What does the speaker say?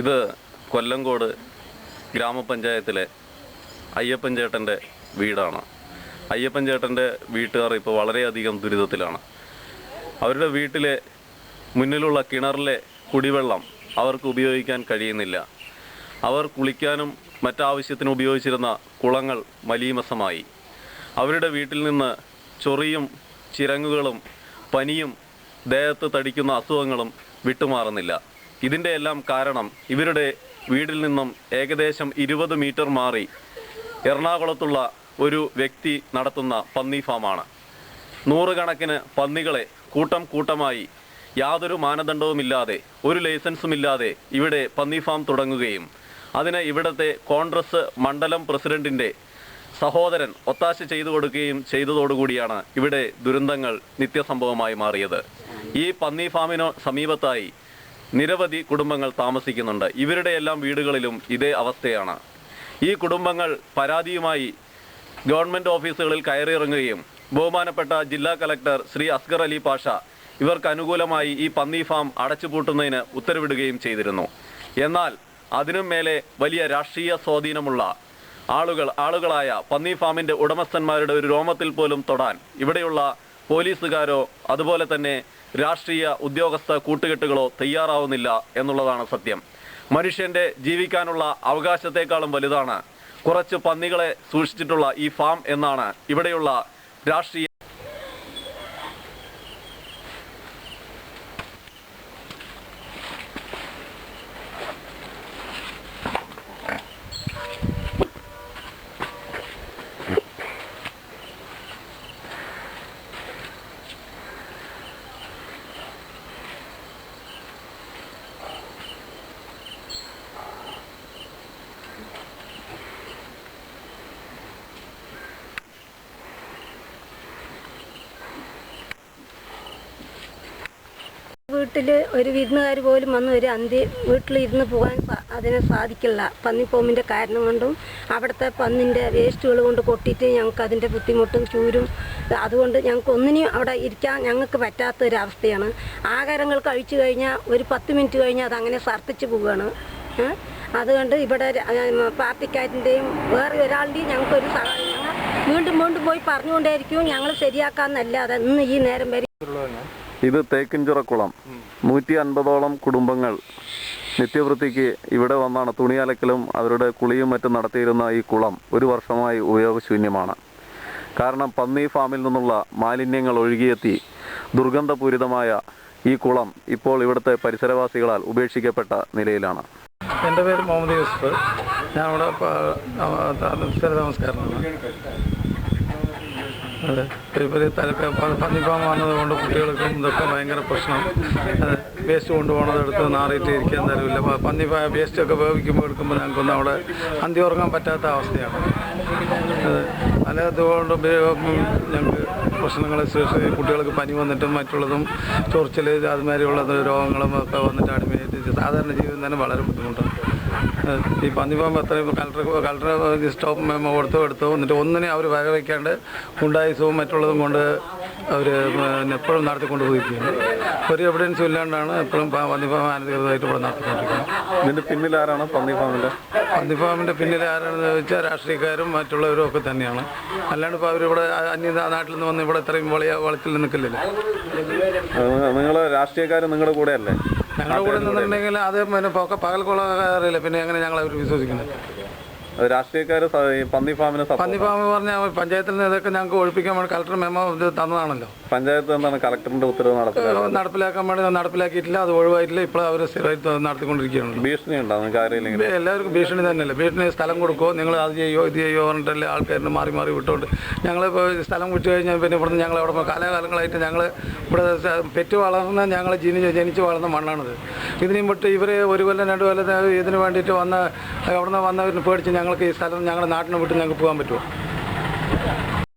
ഇത് കൊല്ലങ്കോട് ഗ്രാമപഞ്ചായത്തിലെ അയ്യപ്പൻ ചേട്ടന്റെ വീടാണ്. അയ്യപ്പൻ ചേട്ടന്റെ വീട്ടുകാർ ഇപ്പോൾ വളരെയധികം ദുരിതത്തിലാണ്. അവരുടെ വീട്ടിലെ മുന്നിലുള്ള കിണറിലെ കുടിവെള്ളം അവർക്ക് ഉപയോഗിക്കാൻ കഴിയുന്നില്ല. അവർ കുളിക്കാനും മറ്റാവശ്യത്തിന് ഉപയോഗിച്ചിരുന്ന കുളങ്ങൾ മലീമസമായി. അവരുടെ വീട്ടിൽ നിന്ന് ചൊറിയും ചിരങ്ങുകളും പനിയും ദേഹത്ത് തടിക്കുന്ന അസുഖങ്ങളും വിട്ടുമാറുന്നില്ല. ഇതിന്റെ എല്ലാം കാരണം ഇവരുടെ വീടിൽ നിന്നും ഏകദേശം ഇരുപത് മീറ്റർ മാറി എറണാകുളത്തുള്ള ഒരു വ്യക്തി നടത്തുന്ന പന്നി ഫാമാണ്. നൂറുകണക്കിന് പന്നികളെ കൂട്ടം കൂട്ടമായി യാതൊരു മാനദണ്ഡവുമില്ലാതെ ഒരു ലൈസൻസുമില്ലാതെ ഇവിടെ പന്നി ഫാം തുടങ്ങുകയും അതിന് ഇവിടത്തെ കോൺഗ്രസ് മണ്ഡലം പ്രസിഡന്റിന്റെ സഹോദരൻ ഒത്താശ ചെയ്തു കൊടുക്കുകയും ചെയ്തതോടുകൂടിയാണ് ഇവിടെ ദുരന്തങ്ങൾ നിത്യസംഭവമായി മാറിയത്. ഈ പന്നി ഫാമിനോ സമീപത്തായി നിരവധി കുടുംബങ്ങൾ താമസിക്കുന്നുണ്ട്. ഇവരുടെ എല്ലാം വീടുകളിലും ഇതേ അവസ്ഥയാണ്. ഈ കുടുംബങ്ങൾ പരാതിയുമായി ഗവൺമെന്റ് ഓഫീസുകളിൽ കയറിയിറങ്ങുകയും ബഹുമാനപ്പെട്ട ജില്ലാ കലക്ടർ ശ്രീ അസ്ഗർ അലി പാഷ ഇവർക്ക് അനുകൂലമായി ഈ പന്നി ഫാം അടച്ചുപൂട്ടുന്നതിന് ഉത്തരവിടുകയും ചെയ്തിരുന്നു. എന്നാൽ അതിനും മേലെ വലിയ രാഷ്ട്രീയ സ്വാധീനമുള്ള ആളുകൾ ആളുകളായ പന്നി ഫാമിന്റെ ഉടമസ്ഥന്മാരുടെ ഒരു രോമത്തിൽ പോലും തൊടാൻ ഇവിടെയുള്ള പോലീസുകാരോ അതുപോലെ തന്നെ രാഷ്ട്രീയ ഉദ്യോഗസ്ഥ കൂട്ടുകെട്ടുകളോ തയ്യാറാവുന്നില്ല എന്നുള്ളതാണ് സത്യം. മനുഷ്യന്റെ ജീവിക്കാനുള്ള അവകാശത്തെക്കാളും വലുതാണ്. കുറച്ച് പന്നികളെ സൂക്ഷിച്ചിട്ടുള്ള ഈ ഫാം എന്നാണ് ഇവിടെയുള്ള രാഷ്ട്രീയ വീട്ടിൽ ഒരു വിരുന്നുകാർ പോലും വന്ന് ഒരു അന്തി വീട്ടിൽ ഇരുന്ന് പോകാൻ അതിനെ സാധിക്കില്ല. പന്നിപ്പോമിന്റെ കാരണം കൊണ്ടും അവിടുത്തെ പന്നിന്റെ വേസ്റ്റുകൾ കൊണ്ട് കൊട്ടിയിട്ട് ഞങ്ങൾക്ക് അതിന്റെ ബുദ്ധിമുട്ടും ചൂരും അതുകൊണ്ട് ഞങ്ങൾക്ക് ഒന്നിനും അവിടെ ഇരിക്കാൻ ഞങ്ങൾക്ക് പറ്റാത്ത ഒരു അവസ്ഥയാണ് ആഹാരങ്ങൾ കഴിച്ചു കഴിഞ്ഞാൽ ഒരു പത്ത് മിനിറ്റ് കഴിഞ്ഞാൽ അതങ്ങനെ സർത്തിച്ച് പോവുകയാണ്? അതുകൊണ്ട് ഇവിടെ പാർട്ടിക്കാരന്റെയും വേറെ ഒരാളുടെയും ഞങ്ങൾക്കൊരു സഹായം വീണ്ടും വീണ്ടും പോയി പറഞ്ഞുകൊണ്ടേയിരിക്കും. ഞങ്ങൾ ശരിയാക്കാമെന്നല്ലാതെ ഇന്ന് ഈ നേരം വരെ ഇത് തേക്കിൻചുറക്കുളം. നൂറ്റി അൻപതോളം കുടുംബങ്ങൾ നിത്യവൃത്തിക്ക് ഇവിടെ വന്നാണ് തുണി അലക്കലും അവരുടെ കുളിയും മറ്റും നടത്തിയിരുന്ന ഈ കുളം ഒരു വർഷമായി ഉപയോഗശൂന്യമാണ്. കാരണം പന്നി ഫാമിൽ നിന്നുള്ള മാലിന്യങ്ങൾ ഒഴുകിയെത്തി ദുർഗന്ധപൂരിതമായ ഈ കുളം ഇപ്പോൾ ഇവിടുത്തെ പരിസരവാസികളാൽ ഉപേക്ഷിക്കപ്പെട്ട നിലയിലാണ്. എന്റെ പേര് മുഹമ്മദ് യൂസഫ്. ഞാൻ ഇവിടെ നമസ്കാരമാണ് അതെ. ഇപ്പോൾ പന്നിപ്പം പന്നിപ്പാമ്പ് വന്നതുകൊണ്ട് കുട്ടികൾക്കും ഇതൊക്കെ ഭയങ്കര പ്രശ്നം. വേസ്റ്റ് കൊണ്ടുപോകണത് എടുത്ത് നാറിയിട്ട് ഇരിക്കാൻ തരവില്ല പന്നി വേസ്റ്റൊക്കെ വേവിക്കുമ്പോൾ എടുക്കുമ്പോൾ ഞങ്ങൾക്കൊന്നും അവിടെ അന്തി ഉറങ്ങാൻ പറ്റാത്ത അവസ്ഥയാണ്. അതെ അല്ല അതുകൊണ്ട് ഞങ്ങൾക്ക് പ്രശ്നങ്ങൾ കുട്ടികൾക്ക് പനി വന്നിട്ടും മറ്റുള്ളതും ചൊറിച്ചൽ അതുമാതിരിയുള്ള രോഗങ്ങളും ഒക്കെ വന്നിട്ട് അടിമയായിട്ട് സാധാരണ ജീവിതം തന്നെ വളരെ ബുദ്ധിമുട്ടാണ്. ഈ പന്നിപ്പം അത്രയും കളക്ടർ കളക്ടർ സ്റ്റോപ്പ് മെമ്മോ കൊടുത്തു എടുത്തു എന്നിട്ട് ഒന്നിനെ അവർ വക വയ്ക്കാണ്ട് ഉണ്ടായിസവും മറ്റുള്ളതും കൊണ്ട് അവർ എപ്പോഴും നടത്തിക്കൊണ്ട് പോയിരിക്കുകയാണ്. ഒരു എവിഡൻസും ഇല്ലാണ്ടാണ് എപ്പോഴും പന്നിപ്പാമ്പ് അനധികൃതമായിട്ട് ഇവിടെ നടത്തിക്കൊണ്ടിരിക്കുന്നത്. ഇതിന്റെ പിന്നിൽ ആരാണ് പന്നി പന്നിഫാമിന്റെ പിന്നിൽ ആരാണെന്ന് വെച്ചാൽ രാഷ്ട്രീയക്കാരും മറ്റുള്ളവരും ഒക്കെ തന്നെയാണ്. അല്ലാണ്ട് ഇപ്പോൾ അവരിവിടെ അന്യ നാട്ടിൽ നിന്ന് വന്ന് ഇവിടെ ഇത്രയും വളയ വളത്തിൽ നിൽക്കില്ലല്ലോ നിങ്ങൾ രാഷ്ട്രീയക്കാർ നിങ്ങളുടെ കൂടെ അല്ലേ ഞങ്ങളുടെ കൂടെ നിന്നിട്ടുണ്ടെങ്കിൽ അത് പിന്നെ പകൽ പകൽക്കുള്ള അറിയില്ല. പിന്നെ എങ്ങനെ ഞങ്ങൾ അവർ വിശ്വസിക്കുന്നത്? രാഷ്ട്രീയക്കാർ പന്നി ഫാമിന് പന്നിഫാമ് പറഞ്ഞാൽ പഞ്ചായത്തിൽ നിന്ന് ഇതൊക്കെ ഞങ്ങൾക്ക് ഒഴിപ്പിക്കാൻ വേണ്ടി കളക്ടർ മെമ്മോ ഇത് തന്നതാണല്ലോ. പഞ്ചായത്ത് എന്താണ് കളക്ടറിന്റെ ഉത്തരവ് നടത്തുന്നത് നടപ്പിലാക്കാൻ വേണ്ടി നടപ്പിലാക്കിയിട്ടില്ല അത് ഒഴിവായിട്ടില്ല ഇപ്പോൾ അവർ സ്ഥിരമായിട്ട് നടത്തിക്കൊണ്ടിരിക്കുകയാണ്. ഭീഷണി ഉണ്ടോ? നിങ്ങൾക്ക് എല്ലാവർക്കും ഭീഷണി തന്നെയല്ലേ? ഭീഷണി സ്ഥലം കൊടുക്കുമോ നിങ്ങൾ അത് ചെയ്യോ ഇത് ചെയ്യോ പറഞ്ഞിട്ടല്ലേ ആൾക്കാരിന് മാറി മാറി വിട്ടോണ്ട്. ഞങ്ങൾ ഇപ്പോൾ സ്ഥലം വിട്ടു കഴിഞ്ഞാൽ പിന്നെ ഇവിടുന്ന് ഞങ്ങൾ അവിടെ കാലാകാലങ്ങളായിട്ട് ഞങ്ങൾ ഇവിടെ പെറ്റ് വളർന്ന ഞങ്ങൾ ജനിച്ച് ജനിച്ച് വളർന്ന മണ്ണാണിത്. ഇതിനെയും വിട്ട് ഇവർ ഒരു കൊല്ലം രണ്ട് കൊല്ലം ഇതിന് വേണ്ടിയിട്ട് വന്ന അവിടുന്ന് വന്നവരിന് പേടിച്ച് ഞങ്ങൾക്ക് ഈ സ്ഥലം ഞങ്ങളുടെ നാട്ടിനെ വിട്ട് ഞങ്ങൾക്ക് പോകാൻ പറ്റുമോ?